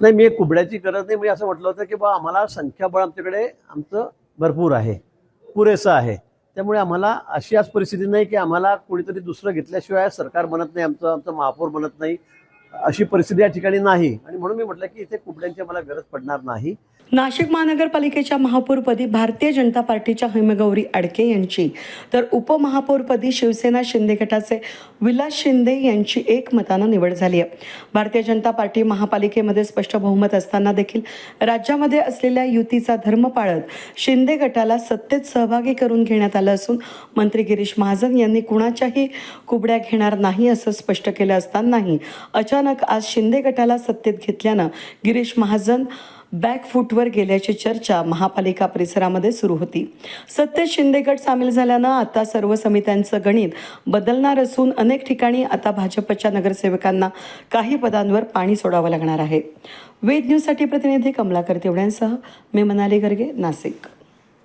नाही मी कुबड्याची गरज नाही. मी असं म्हटलं होतं की बा आम्हाला संख्याबळ आमच्याकडे आमचं भरपूर आहे. पुरेसं आहे. त्यामुळे आम्हाला अशी आज परिस्थिती नाही की आम्हाला कुणीतरी दुसरं घेतल्याशिवाय सरकार बनत नाही आमचं आमचं महापौर बनत नाही. अशी परिस्थिती या ठिकाणी नाही. आणि म्हणून मी म्हटलं की इथे कुबड्यांची मला गरज पडणार नाही. नाशिक महानगरपालिकेच्या महापौरपदी भारतीय जनता पार्टीच्या हेमगौरी अडके यांची. तर उपमहापौरपदी शिवसेना शिंदे गटाचे विलास शिंदे यांची एक मतानं निवड झाली आहे. भारतीय जनता पार्टी महापालिकेमध्ये स्पष्ट बहुमत असताना देखील राज्यामध्ये असलेल्या युतीचा धर्म पाळत शिंदे गटाला सत्तेत सहभागी करून घेण्यात आलं असून मंत्री गिरीश महाजन यांनी कुणाच्याही कुबड्या घेणार नाही असं स्पष्ट केलं असतानाही अचानक आज शिंदे गटाला सत्तेत घेतल्यानं गिरीश महाजन बॅकफूटवर गेल्याची चर्चा महापालिका परिसरामध्ये सुरू होती. सत्तेत शिंदे गट सामील झाल्यानं आता सर्व समित्यांचं गणित बदलणार असून अनेक ठिकाणी आता भाजपच्या नगरसेवकांना काही पदांवर पाणी सोडावं लागणार आहे. वेद न्यूजसाठी प्रतिनिधी कमलाकर तेवढ्यांसह मी मनाली गर्गे नाशिक.